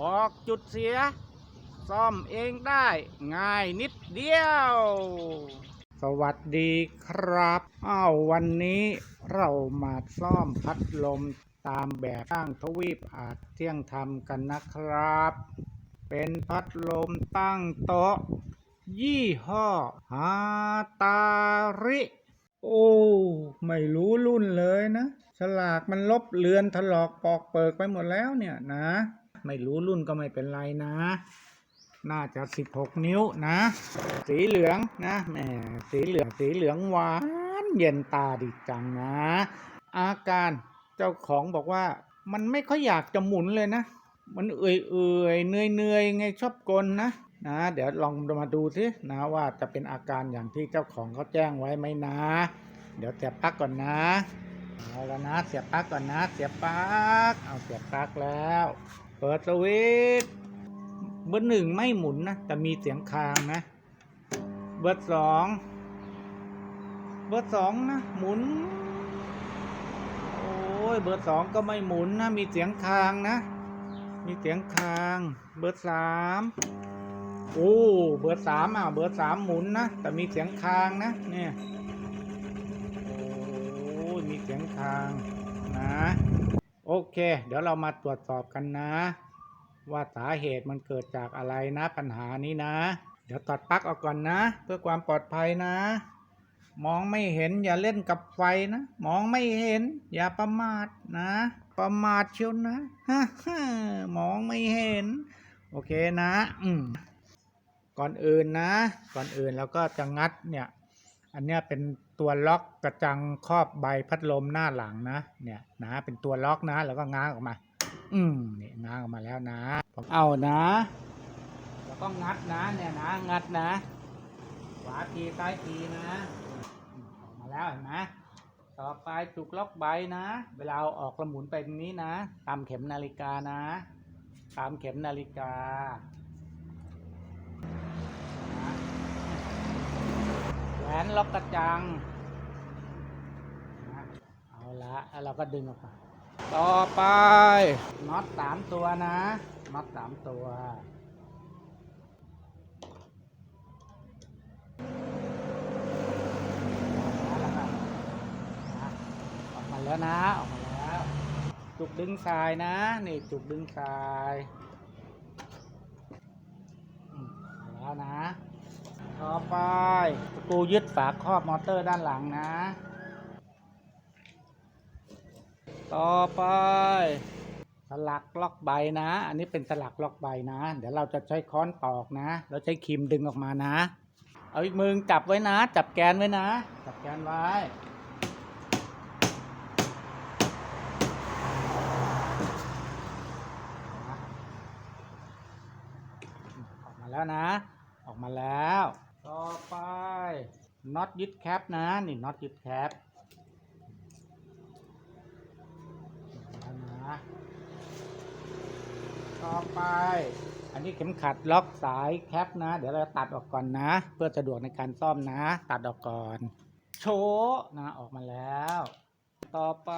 บอกจุดเสีย ซ่อมเองได้ง่ายนิดเดียว สวัสดีครับอ้าววันนี้เรามาซ่อมพัดลมตามแบบตั้งทวีปอาจเที่ยงทำกันนะครับ เป็นพัดลมตั้งโต๊ะ ยี่ห้อฮาตาริ โอ้ ไม่รู้รุ่นเลยนะ ฉลากมันลบเลือนถลอกปอกเปิกไปหมดแล้วเนี่ยนะ ไม่รู้รุ่นก็ไม่เป็นไรนะ น่าจะ16นิ้วนะ สีเหลืองนะแหมสีเหลืองสีเหลืองหวานเย็นตาดีจังนะ อาการเจ้าของบอกว่ามันไม่ค่อยอยากจะหมุนเลยนะ มันเอื่อยเอื่อยเหนื่อยเนื่อยไงชอบกลนะนะเดี๋ยวลองมาดูสินะว่าจะเป็นอาการอย่างที่เจ้าของเขาแจ้งไว้ไหมนะ เดี๋ยวเสียบปลั๊กก่อนนะเอาแล้วนะเสียบปลั๊กก่อนนะ เสียบปลั๊กเอาเสียบปลั๊กแล้ว เปิดสวิตเบอร์หนึ่งไม่หมุนนะแต่มีเสียงคางนะ เบอร์สองเบอร์สองนะหมุน โอ้ยเบอร์สองก็ไม่หมุนนะมีเสียงคางนะ มีเสียงคาง เบอร์สามโอ้เบอร์สามอะเบอร์สามหมุนนะแต่มีเสียงคางนะเนี่ยโอ้ยมีเสียงคางนะ เค เดี๋ยวเรามาตรวจสอบกันนะ ว่าสาเหตุมันเกิดจากอะไรนะปัญหานี้นะ เดี๋ยวตัดปลั๊กออกก่อนนะ เพื่อความปลอดภัยนะ มองไม่เห็นอย่าเล่นกับไฟนะ มองไม่เห็น อย่าประมาทนะ ประมาทเชียวนะฮ่าฮ่ามองไม่เห็น โอเคนะอืมก่อนอื่นนะ ก่อนอื่นเราก็จะงัดเนี่ย อันเนี้ยเป็น ตัวล็อกกระจังครอบใบพัดลมหน้าหลังนะ เนี่ยนะเป็นตัวล็อกนะ แล้วก็ง้างออกมา อืมนี่ง้างออกมาแล้วนะผมเอานะ แล้วก็งัดนะ เนี่ยนะ งัดนะขวาทีซ้ายทีนะอืมอกมาแล้วเห็นไหมต่อไปจุกล็อกใบนะ เวลาเอาออกแล้วหมุนไปนี้นะ ตามเข็มนาฬิกานะ ตามเข็มนาฬิกา แหวนล็อกกระจัง เอาละแล้วเราก็ดึงออกมาต่อไปน็อตสามตัวนะน็อตสามตัวออกมาแล้วนะ ออกมาแล้ว จุกดึงสายนะ นี่จุกดึงสายอืมเอาแล้วนะ ต่อไปตะปูยึดฝาครอบมอเตอร์ด้านหลังนะ ต่อไป สลักล็อกใบนะ อันนี้เป็นสลักล็อกใบนะ เดี๋ยวเราจะใช้ค้อนตอกนะ แล้วใช้ครีมดึงออกมานะ เอาอีกมือจับไว้นะ จับแกนไว้นะ จับแกนไว้ออกมาแล้วนะ ออกมาแล้ว ต่อไปน็อตยึดแคปนะ นี่น็อตยึดแคปนะต่อไป อันนี้เข็มขัดล็อกสายแคปนะ เดี๋ยวเราตัดออกก่อนนะ เพื่อสะดวกในการซ่อมนะ ตัดออกก่อน โชว์นะออกมาแล้ว ต่อไป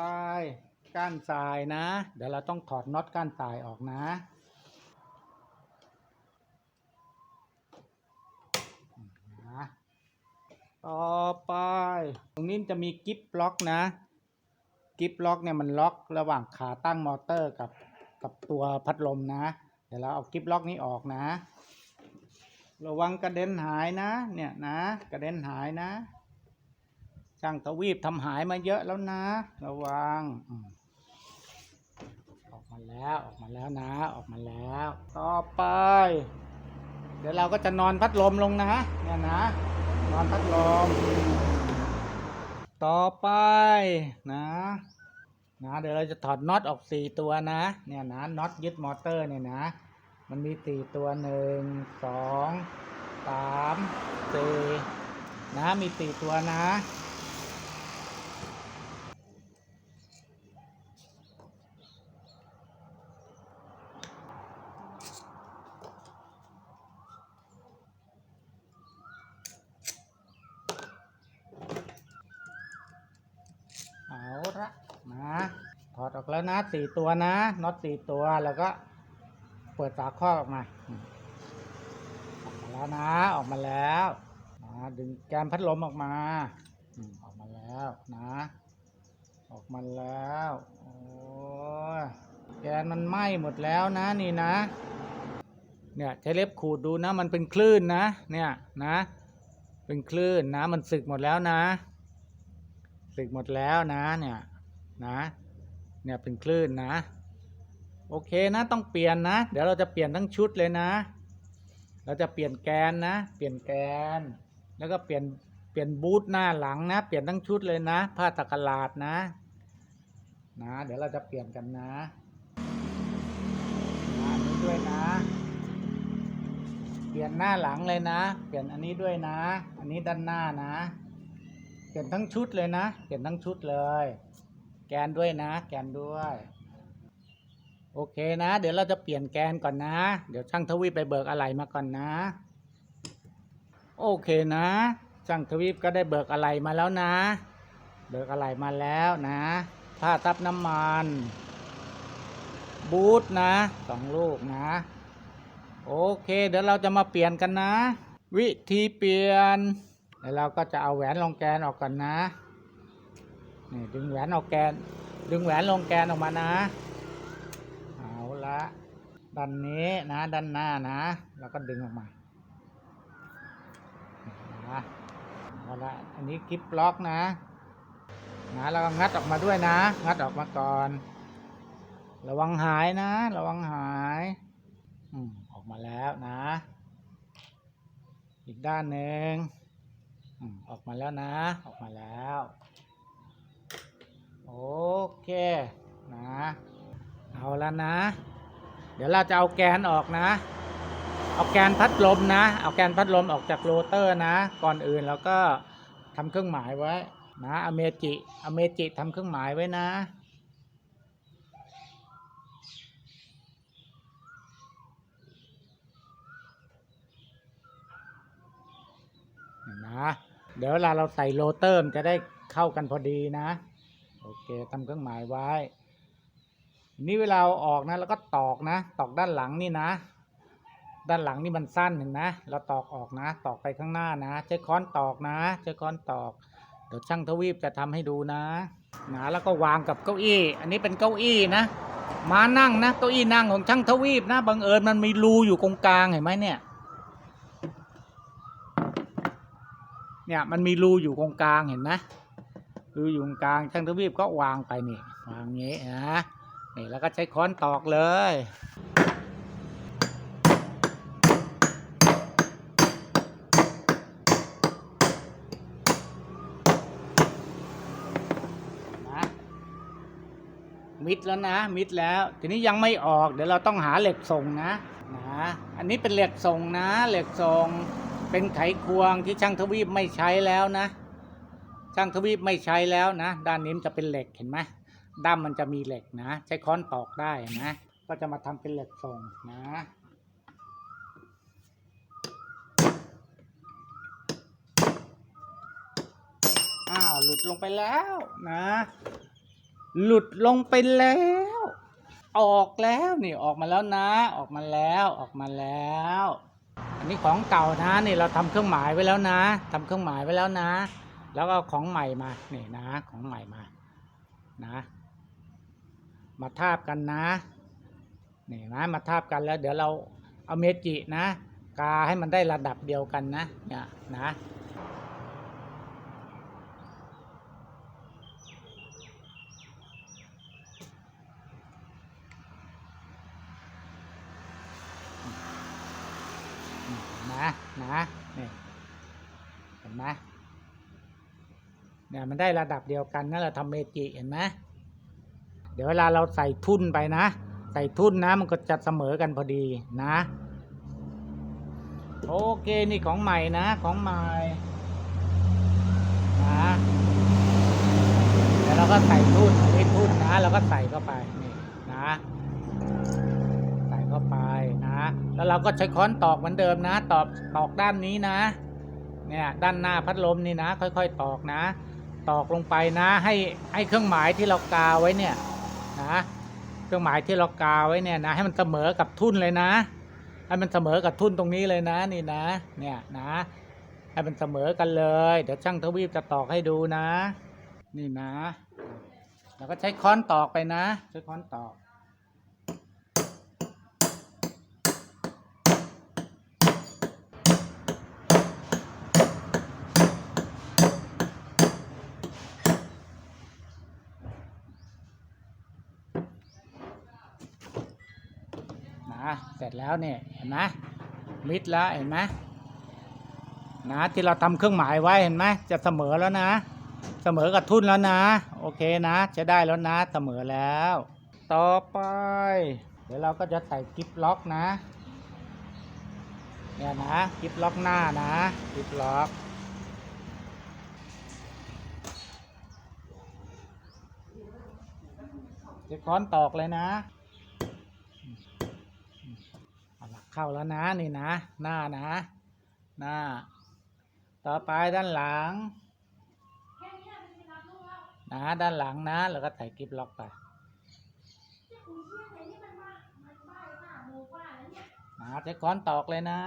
ก้านสายนะ เดี๋ยวเราต้องถอดน็อตก้านสายออกนะ ต่อไป ตรงนี้จะมีกิฟล็อกนะกิฟล็อกเนี่ยมันล็อกระหว่างขาตั้งมอเตอร์กับกับตัวพัดลมนะ เดี๋ยวเราเอากิฟล็อกนี้ออกนะ ระวังกระเด็นหายนะ เนี่ยนะ กระเด็นหายนะช่างทวีปทำหายมาเยอะแล้วนะ ระวังอืมออกมาแล้วออกมาแล้วนะ ออกมาแล้ว ต่อไป เดี๋ยวเราก็จะนอนพัดลมลงนะเนี่ยนะ นอนพัดลม ต่อไปนะนะเดี๋ยวเราจะถอดน็อตออกสี่ตัวนะ เนี่ยนะน็อตยึดมอเตอร์เนี่ยนะ มันมีสี่ตัวหนึ่งสองสามสี่นะมีสี่ตัวนะ เอาละนะ ถอดออก แล้วนะสี่ตัวนะน็อตสี่ตัวแล้วก็เปิดฝาครอบออกมาอออกมาแล้วนะออกมาแล้วนะดึงแกนพัดลมออกมาอออกมาแล้วนะ ออกมาแล้วโอ้ยแกนมันไหม้หมดแล้วนะนี่นะ เนี่ยใช้เล็บขูดดูนะ มันเป็นคลื่นนะ เนี่ยนะ เป็นคลื่นนะ มันสึกหมดแล้วนะ สึกหมดแล้วนะ เนี่ยนะ เนี่ยเป็นคลื่นนะ โอเคนะต้องเปลี่ยนนะ เดี๋ยวเราจะเปลี่ยนทั้งชุดเลยนะ เราจะเปลี่ยนแกนนะ เปลี่ยนแกน แล้วก็เปลี่ยนเปลี่ยนบูทหน้าหลังนะ เปลี่ยนทั้งชุดเลยนะ ผ้าตะกลาดนะ นะ เดี๋ยวเราจะเปลี่ยนกันนะนะอันนี้ด้วยนะ เปลี่ยนหน้าหลังเลยนะ เปลี่ยนอันนี้ด้วยนะ อันนี้ด้านหน้านะ เปลี่ยนทั้งชุดเลยนะ เปลี่ยนทั้งชุดเลย แกนด้วยนะ แกนด้วย โอเคนะ เดี๋ยวเราจะเปลี่ยนแกนก่อนนะ เดี๋ยวช่างทวีปไปเบิกอะไรมาก่อนนะ โอเคนะช่างทวีปก็ได้เบิกอะไรมาแล้วนะ เบิกอะไรมาแล้วนะผ้าทับน้ำมันบูทนะสองลูกนะ โอเคเดี๋ยวเราจะมาเปลี่ยนกันนะ วิธีเปลี่ยนแล้วเราก็จะเอาแหวนรองแกนออกก่อนนะ นี่ดึงแหวนออกแกน ดึงแหวนลงแกนออกมานะ เอาละด้านนี้นะด้านหน้านะ แล้วก็ดึงออกมานะเอาละอันนี้กิฟล็อกนะนะแล้วก็งัดออกมาด้วยนะ งัดออกมาก่อน ระวังหายนะ ระวังหายอืมออกมาแล้วนะ อีกด้านหนึ่งออกมาแล้วนะ ออกมาแล้ว โอเคนะเอาแล้วนะ เดี๋ยวเราจะเอาแกนออกนะ เอาแกนพัดลมนะ เอาแกนพัดลมออกจากโรเตอร์นะ ก่อนอื่นเราก็ทำเครื่องหมายไว้นะอเมจิอเมจิทำเครื่องหมายไว้นะเห็นนะเดี๋ยวเวลาเราใส่โรเตอร์มันจะได้เข้ากันพอดีนะ โอเคทำเครื่องหมายไว้ นี่เวลาออกนะแล้วก็ตอกนะ ตอกด้านหลังนี่นะ ด้านหลังนี่มันสั้นเห็นนะ เราตอกออกนะ ตอกไปข้างหน้านะ ใช้ค้อนตอกนะ ใช้ค้อนตอก เดี๋ยวช่างทวีปจะทำให้ดูนะนะแล้วก็วางกับเก้าอี้ อันนี้เป็นเก้าอี้นะ มานั่งนะ เก้าอี้นั่งของช่างทวีปนะบังเอิญมันมีรูอยู่ตรงกลางเห็นไหมเนี่ยเนี่ยมันมีรูอยู่ตรงกลางเห็นไหม รูอยู่ตรงกลางช่างทวีปก็วางไปนี่วางงี้นะนี่แล้วก็ใช้ค้อนตอกเลยนะมิดแล้วนะมิดแล้ว ทีนี้ยังไม่ออกเดี๋ยวเราต้องหาเหล็กส่งนะนะอันนี้เป็นเหล็กส่งนะ เหล็กส่งเป็นไขควงที่ช่างทวีปไม่ใช้แล้วนะ ช่างทวีปไม่ใช้แล้วนะ ด้านนี้มันจะเป็นเหล็กเห็นไหมด้ามมันจะมีเหล็กนะ ใช้ค้อนตอกได้นะก็จะมาทำเป็นเหล็กส่งนะอ้าวหลุดลงไปแล้วนะ หลุดลงไปแล้ว ออกแล้วนี่ออกมาแล้วนะ ออกมาแล้วออกมาแล้วอันนี้ของเก่านะนี่เราทำเครื่องหมายไว้แล้วนะทำเครื่องหมายไว้แล้วนะ แล้วก็เอาของใหม่มานี่นะของใหม่มานะ มาทาบกันนะนี่นะมาทาบกันแล้ว เดี๋ยวเราเอาเมจินะ กาให้มันได้ระดับเดียวกันนะเนี่ยนะนะนะนี่เห็นไหม เนี่ยมันได้ระดับเดียวกันนะเราทำเมจิเห็นไหมเดี๋ยวเวลาเราใส่ทุ่นไปนะ ใส่ทุ่นนะมันก็จะเสมอกันพอดีนะ โอเคนี่ของใหม่นะของใหม่นะเดี๋ยวเราก็ใส่ทุ่นอันนี้ทุ่นนะเราก็ใส่เข้าไปนี่นะใส่เข้าไปนะ แล้วเราก็ใช้ค้อนตอกเหมือนเดิมนะ ตอกตอกด้านนี้นะเนี่ยด้านหน้าพัดลมนี่นะ ค่อย ๆ ตอกนะ ตอกลงไปนะให้ให้เครื่องหมายที่เรากาไว้เนี่ยนะเครื่องหมายที่เรากาไว้เนี่ยนะให้มันเสมอกับทุ่นเลยนะ ให้มันเสมอกับทุ่นตรงนี้เลยนะนี่นะเนี่ยนะให้มันเสมอกันเลย เดี๋ยวช่างทวีปจะตอกให้ดูนะ นี่นะ แล้วก็ใช้ค้อนตอกไปนะ ใช้ค้อนตอก นะเสร็จแล้วเนี่ยเห็นไหมมิดแล้วเห็นไหมนะที่เราทำเครื่องหมายไว้เห็นไหมจะเสมอแล้วนะ เสมอกับทุนแล้วนะ โอเคนะจะได้แล้วนะเสมอแล้ว ต่อไป เดี๋ยวเราก็จะใส่กิฟล็อกนะเนี่ยนะกิฟล็อกหน้านะกิฟล็อกจะค้อนตอกเลยนะ เข้าแล้วนะนี่นะ หน้านะ หน้า ต่อไปด้านหลังนะด้านหลังนะ แล้วก็ใส่กิฟล็อกไปนะใช้ค้อนตอกเลยนะ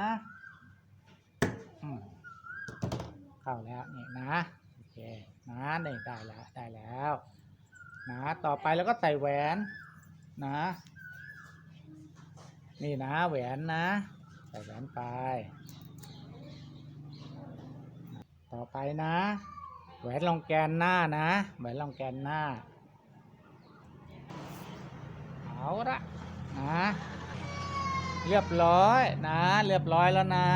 เข้าแล้วนี่นะโอเคนะนี่ได้แล้วได้แล้วนะต่อไปแล้วก็ใส่แหวนนะ นี่นะแหวนนะใส่แหวนไป ต่อไปนะ แหวนรองแกนหน้านะ แหวนรองแกนหน้า เอาละนะ เรียบร้อยนะ เรียบร้อยแล้วนะ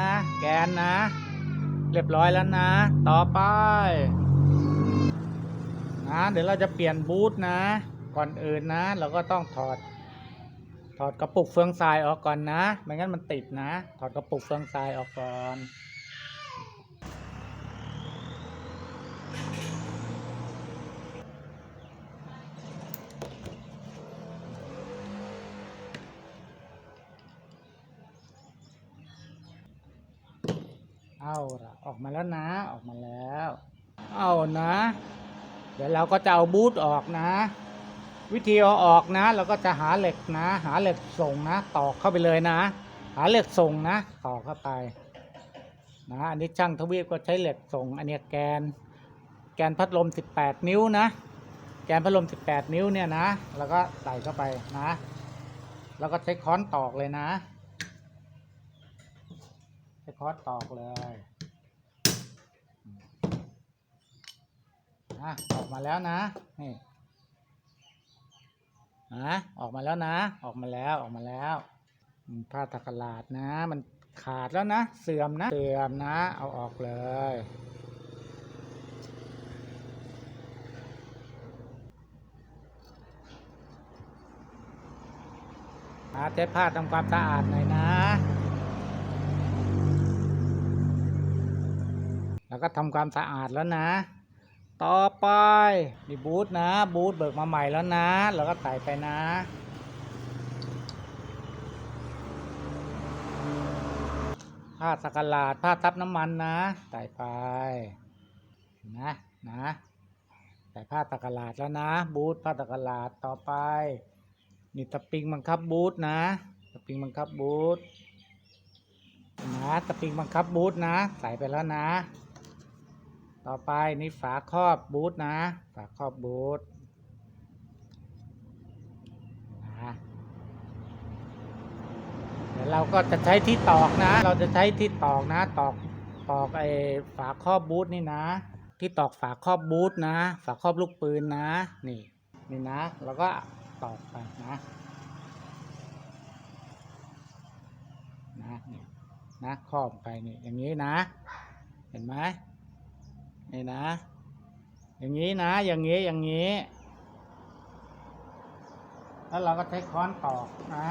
แกนนะ เรียบร้อยแล้วนะ ต่อไปนะเดี๋ยวเราจะเปลี่ยนบูทนะ ก่อนอื่นนะ เราก็ต้องถอด ถอดกระปุกเฟืองทรายออกก่อนนะ ไม่งั้นมันติดนะ ถอดกระปุกเฟืองทรายออกก่อนเอาละออกมาแล้วนะ ออกมาแล้ว เอานะ เดี๋ยวเราก็จะเอาบูทออกนะ วิธีเอาออกนะเราก็จะหาเหล็กนะ หาเหล็กส่งนะตอกเข้าไปเลยนะ หาเหล็กส่งนะตอกเข้าไปนะอันนี้ช่างทวีปก็ใช้เหล็กส่งอันนี้แกน แกนพัดลม 18 นิ้วนะ แกนพัดลม 18 นิ้วเนี่ยนะ แล้วก็ใส่เข้าไปนะ แล้วก็ใช้ค้อนตอกเลยนะ ใช้ค้อนตอกเลยนะออกมาแล้วนะนี่ะออกมาแล้วนะ ออกมาแล้วออกมาแล้วผ้าตะกลาดนะ มันขาดแล้วนะ เสื่อมนะ เสื่อมนะ เอาออกเลย อาเช็ดผ้าทำความสะอาดหน่อยนะ แล้วก็ทำความสะอาดแล้วนะ ต่อไปนี่บูทนะบูทเบิกมาใหม่แล้วนะ แล้วก็ใส่ไปนะผ้าสักหลาดผ้าทับน้ำมันนะใส่ไปนะนะใส่ผ้าตะกหลาดแล้วนะ บูทผ้าตะกหลาดต่อไปนี่ตะปิงบังคับบูทนะตะปิงบังคับบูทนะตะปิงบังคับบูทนะใส่ไปแล้วนะ ต่อไปนี่ฝาครอบบูทนะ ฝาครอบบูทนะเดี๋ยวเราก็จะใช้ที่ตอกนะ เราจะใช้ที่ตอกนะ ตอกตอกไอ้ฝาครอบบูทนี่นะ ที่ตอกฝาครอบบูทนะ ฝาครอบลูกปืนนะ นี่นี่นะ แล้วก็ตอกไปนะ นะนี่นะครอบไปนี่อย่างนี้นะ เห็นไหม นี่นะ อย่างนี้นะ อย่างนี้ อย่างนี้ แล้วเราก็ใช้ค้อนตอกนะ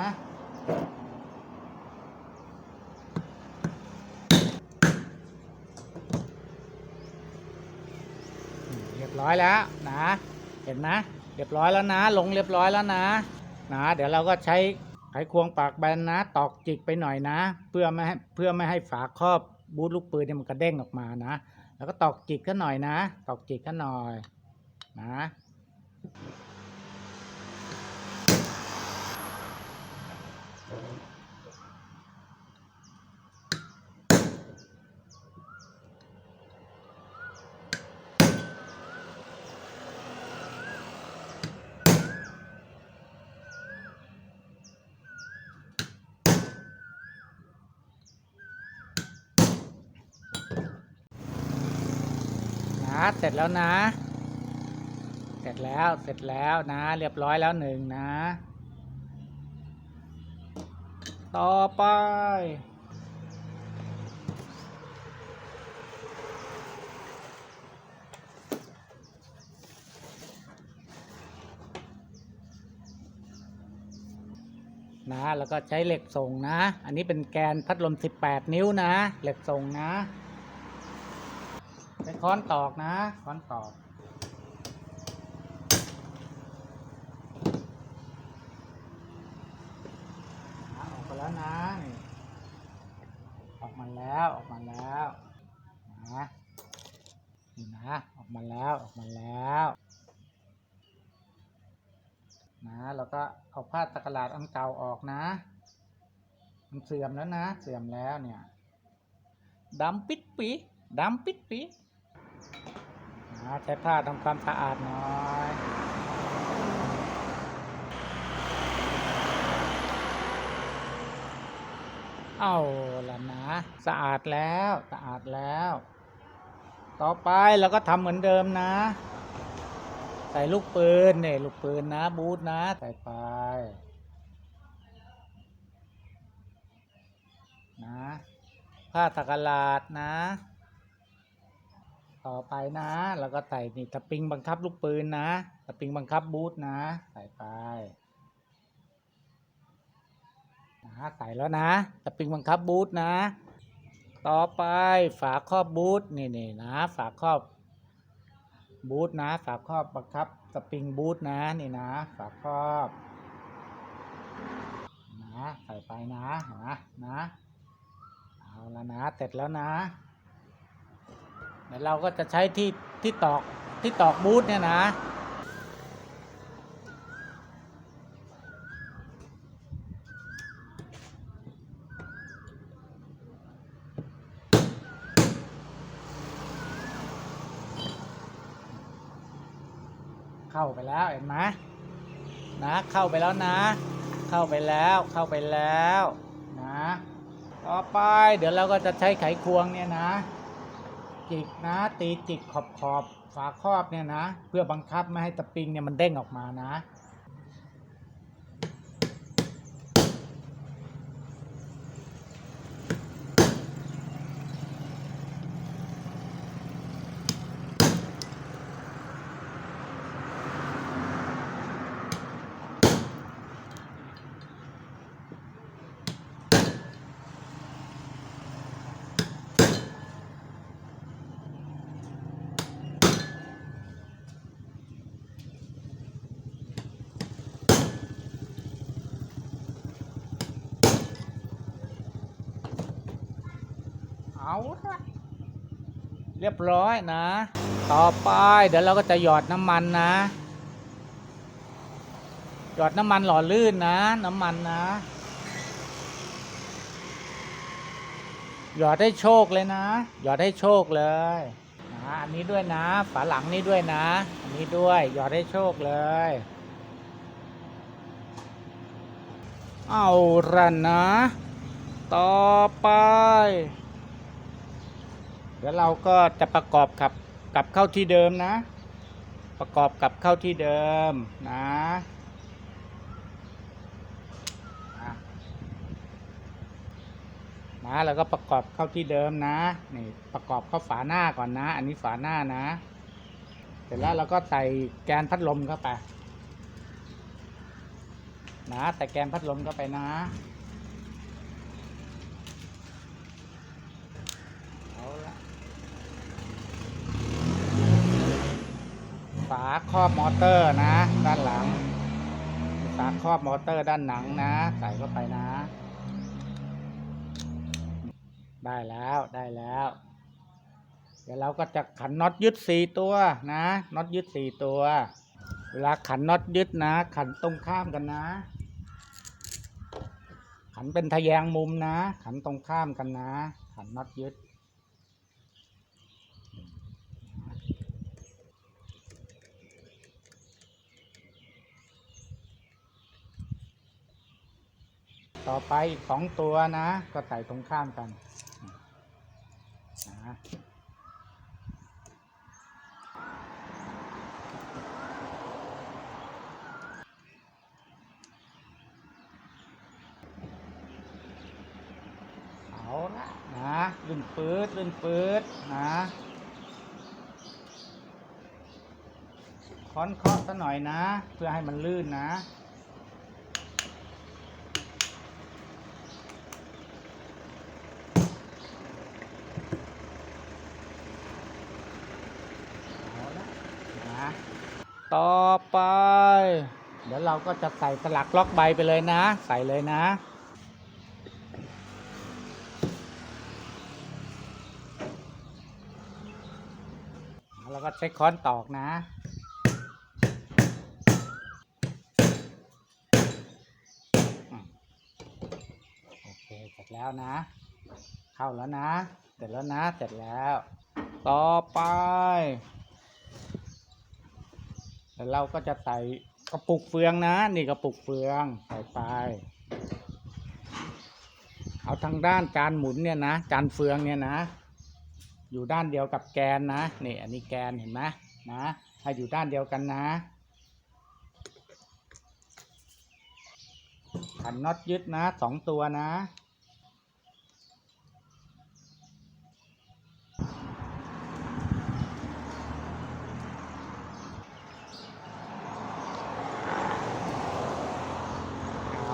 เรียบร้อยแล้วนะ เห็นไหมเรียบร้อยแล้วนะ ลงเรียบร้อยแล้วนะนะ เดี๋ยวเราก็ใช้ไขควงปากแบนนะ ตอกจิกไปหน่อยนะ เพื่อไม่ให้เพื่อไม่ให้ฝาครอบบูทลูกปืนเนี่ยมันกระเด้งออกมานะ แล้วก็ตอกจิกกันหน่อยนะ ตอกจิกกันหน่อยนะ เสร็จแล้วนะ เสร็จแล้วเสร็จแล้วนะ เรียบร้อยแล้วหนึ่งนะ ต่อไป นะ แล้วก็ใช้เหล็กส่งนะ อันนี้เป็นแกนพัดลม 18 นิ้วนะ เหล็กส่งนะ ใช้ค้อนตอกนะ ค้อนตอกออกมาแล้วนะนี่ออกมาแล้วออกมาแล้วนะนี่นะ ออกมาแล้วออกมาแล้วนะแล้วก็เอาผ้าตะกร้าดอันเก่าออกนะ มันเสื่อมแล้วนะ เสื่อมแล้วเนี่ยดำปิดปีดำปิดปี ใช้ผ้าทำความสะอาดหน่อยเอาละนะ สะอาดแล้วสะอาดแล้ว ต่อไปเราก็ทำเหมือนเดิมนะ ใส่ลูกปืนเนี่ยลูกปืนนะ บูทนะใส่ไปนะผ้าตะกราดนะ ต่อไปนะเราก็ใส่นี่ตะปิงบังคับลูกปืนนะตะปิงบังคับบูทนะใส่ไปนะใส่แล้วนะสปริงบังคับบูทนะ ต่อไปฝาครอบบูทนี่นี่นะ ฝาครอบบูทนะฝาครอบบังคับสปริงบูทนะนี่นะ ฝาครอบนะใส่ไปนะนะนะเอาแล้วนะเสร็จแล้วนะ เดี๋ยวเราก็จะใช้ที่ที่ตอกที่ตอกบูทเนี่ยนะเข้าไปแล้วเห็นไหมนะ เข้าไปแล้วนะ เข้าไปแล้วเข้าไปแล้วนะ ต่อไปเดี๋ยวเราก็จะใช้ไขควงเนี่ยนะ จิกนะ ตีจิกขอบขอบฝาครอบเนี่ยนะ เพื่อบังคับไม่ให้ตะปิงเนี่ยมันเด้งออกมานะ บร้อยนะ ต่อไปเดี๋ยวเราก็จะหยอดน้ำมันนะ หยอดน้ำมันหล่อลื่นนะ น้ำมันนะ หยอดให้โชคเลยนะ หยอดให้โชคเลยนะอันนี้ด้วยนะ ฝาหลังนี้ด้วยนะ อันนี้ด้วย หยอดให้โชคเลยเอาละนะ ต่อไป เดี๋ยวเราก็จะประกอบกับกลับเข้าที่เดิมนะ ประกอบกับเข้าที่เดิมนะอะนะแล้วก็ประกอบเข้าที่เดิมนะนี่ประกอบเข้าฝาหน้าก่อนนะ อันนี้ฝาหน้านะ เสร็จแล้วเราก็ใส่แกนพัดลมเข้าไปนะใส่แกนพัดลมเข้าไปนะเอาละาครอบมอเตอร์นะ ด้านหลัง ฝาครอบมอเตอร์ด้านหนังนะ ใส่เข้าไปนะ ได้แล้วได้แล้ว เดี๋ยวเราก็จะขันน็อตยึดสี่ตัวนะน็อตยึดสี่ตัว เวลาขันน็อตยึดนะ ขันตรงข้ามกันนะ ขันเป็นทะแยงมุมนะ ขันตรงข้ามกันนะ ขันน็อตยึด ต่อไปอีกสองตัวนะ ก็ใส่ตรงข้ามกันนเอาละนะลื่นปืดลื่นปืดนะค้อนเคาะซะหน่อยนะ เพื่อให้มันลื่นนะ ไป เดี๋ยวเราก็จะใส่สลักล็อกใบไปเลยนะ ใส่เลยนะ แล้วก็ใช้ค้อนตอกนะโอเคเสร็จแล้วนะ เข้าแล้วนะ เสร็จแล้วนะ เสร็จแล้ว ต่อไป แล้วเราก็จะใส่กระปุกเฟืองนะ นี่กระปุกเฟืองใส่ไป เอาทางด้านจานหมุนเนี่ยนะจานเฟืองเนี่ยนะ อยู่ด้านเดียวกับแกนนะนี่อันนี้แกนเห็นไหมนะให้อยู่ด้านเดียวกันนะขันน็อตยึดนะสองตัวนะ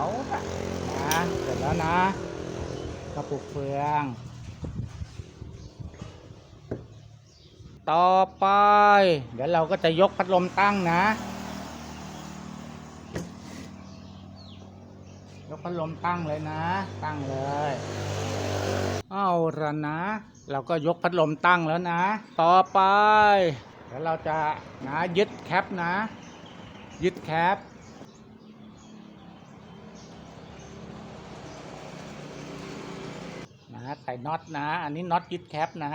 เอาละนะเสร็จแล้วนะกระปุกเฟือง ต่อไป เดี๋ยวเราก็จะยกพัดลมตั้งนะ ยกพัดลมตั้งเลยนะ ตั้งเลย เอาละนะ เราก็ยกพัดลมตั้งแล้วนะ ต่อไป เดี๋ยวเราจะนะยึดแคปนะ ยึดแคป นะใส่น็อตนะ อันนี้น็อตยึดแคปนะ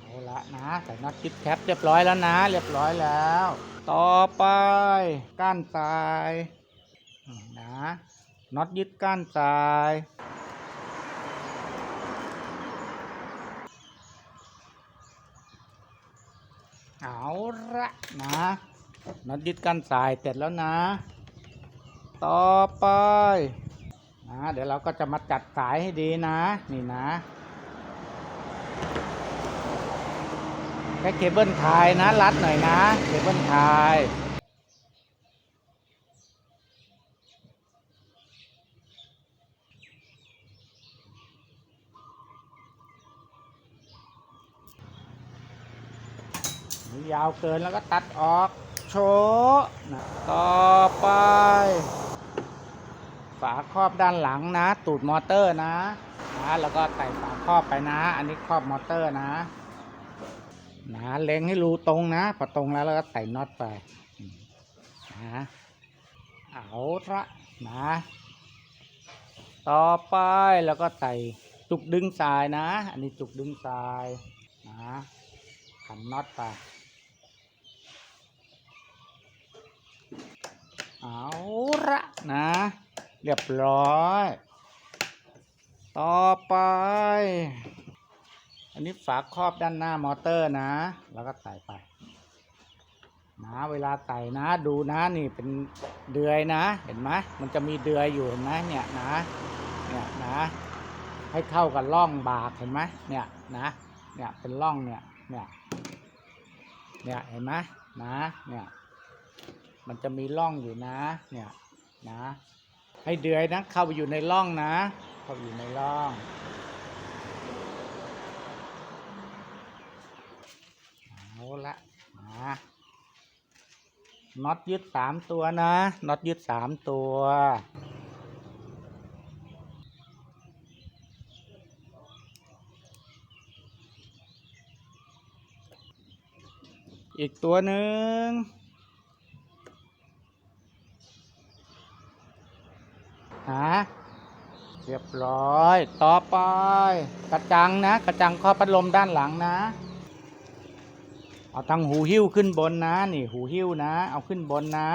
เอาละนะใส่น็อตยึดแคปเรียบร้อยแล้วนะ เรียบร้อยแล้ว ต่อไปก้านทรายนะน็อตยึดก้านทรายเอาละนะ น็อตยึดก้านทรายเสร็จแล้วนะ ต่อไปนะเดี๋ยวเราก็จะมาจัดสายให้ดีนะ นี่นะใช้เคเบิลไทยนะรัดหน่อยนะ เคเบิลไทยยาวเกินแล้วก็ตัดออก โชว์นะต่อไป ฝาครอบด้านหลังนะ ตูดมอเตอร์นะนะแล้วก็ใส่ฝาครอบไปนะ อันนี้ครอบมอเตอร์นะ นะเล็งให้รูตรงนะพอตรงแล้วเราก็ใส่น็อตไปอืมนะเอาละนะต่อไปแล้วก็ใส่จุกดึงสายนะ อันนี้จุกดึงสายนะขันน็อตไป เอาละนะ เรียบร้อย ต่อไป อันนี้ฝาครอบด้านหน้ามอเตอร์นะ แล้วก็ใส่ไป นะเวลาใส่นะดูนะนี่เป็นเดือยนะ เห็นไหมมันจะมีเดือยอยู่เห็นไหมเนี่ยนะ เนี่ยนะ ให้เข้ากับร่องบากเห็นไหมเนี่ยนะ เนี่ยเป็นร่องเนี่ย เนี่ย เนี่ยเห็นไหมนะ เนี่ย มันจะมีร่องอยู่นะ เนี่ยนะ ให้เดือยนะเข้าไปอยู่ในร่องนะ เข้าไปอยู่ในร่องเอาละนะน็อตยึดสามตัวนะน็อตยึดสามตัวอีกตัวหนึ่ง ฮะเรียบร้อย ต่อไป กระจังนะ กระจังครอพัดลมด้านหลังนะ เอาทางหูหิ้วขึ้นบนนะ นี่ หูหิ้วนะ เอาขึ้นบนนะ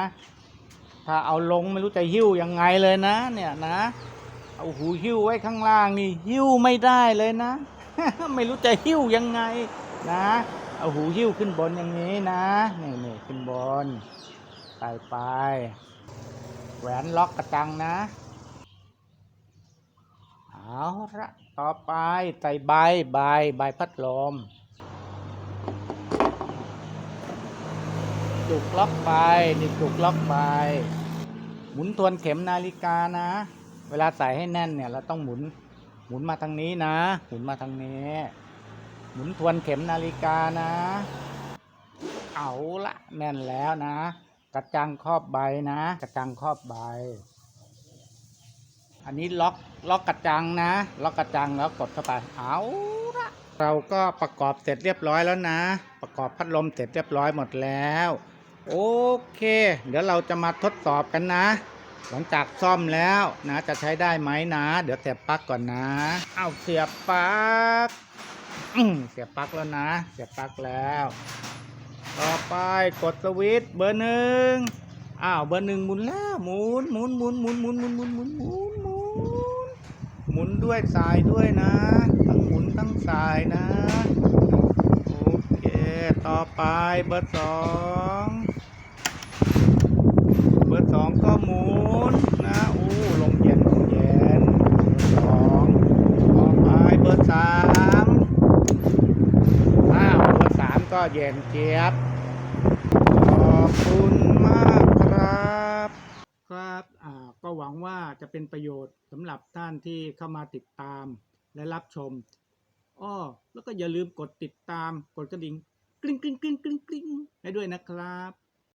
ถ้าเอาลงไม่รู้จะหิ้วยังไงเลยนะ เนี่ยนะ เอาหูหิ้วไว้ข้างล่างนี่หิ้วไม่ได้เลยนะ ไม่รู้จะหิ้วยังไงนะ เอาหูหิ้วขึ้นบนอย่างนี้นะ นี่นี่ขึ้นบนใส่ไปแหวนล็อกกระจังนะ เอาละต่อไปใส่ใบใบใบพัดลมจุกล็อกไปนี่จุกล็อกไป หมุนทวนเข็มนาฬิกานะ เวลาใส่ให้แน่นเนี่ยเราต้องหมุนหมุนมาทางนี้นะ หมุนมาทางนี้ หมุนทวนเข็มนาฬิกานะ เอาละแน่นแล้วนะ กระจังครอบใบนะ กระจังครอบใบ อันนี้ล็อกล็อกกระจังนะ ล็อกกระจังแล้วกดเข้าไปเอาละเราก็ประกอบเสร็จเรียบร้อยแล้วนะ ประกอบพัดลมเสร็จเรียบร้อยหมดแล้ว โอเค เดี๋ยวเราจะมาทดสอบกันนะ หลังจากซ่อมแล้วนะ จะใช้ได้ไหมนะ เดี๋ยวเสียบปลั๊กก่อนนะ เอาเสียบปลั๊กเสียบปลั๊กแล้วนะ เสียบปลั๊กแล้ว ต่อไปกดสวิตช์เบอร์หนึ่ง อ้าวเบอร์หนึ่งหมุนแล้วหมุนหมุนหมุนหมุนหมุนหมุนหมุนหมุนหมุนหมุนหมุนด้วยสายด้วยนะ ทั้งหมุนทั้งสายนะโอเคต่อไปเบอร์สองเบอร์สองก็หมุนนะโอ้ลมเย็นลมเย็นสองต่อไปเบอร์สามอ้าวเบอร์สามก็เย็นเจี๊ยบขอบคุณมากครับ ครับอ่าก็หวั งว่าจะเป็นประโยชน์สำหรับท่านที่เข้ามาติดตามและรับชมอ้อแล้วก็อย่าลืมกดติดตามกดกระดิ่งกริ๊งกริ๊งกริ๊งกริ๊งกริ๊งให้ด้วยนะครับ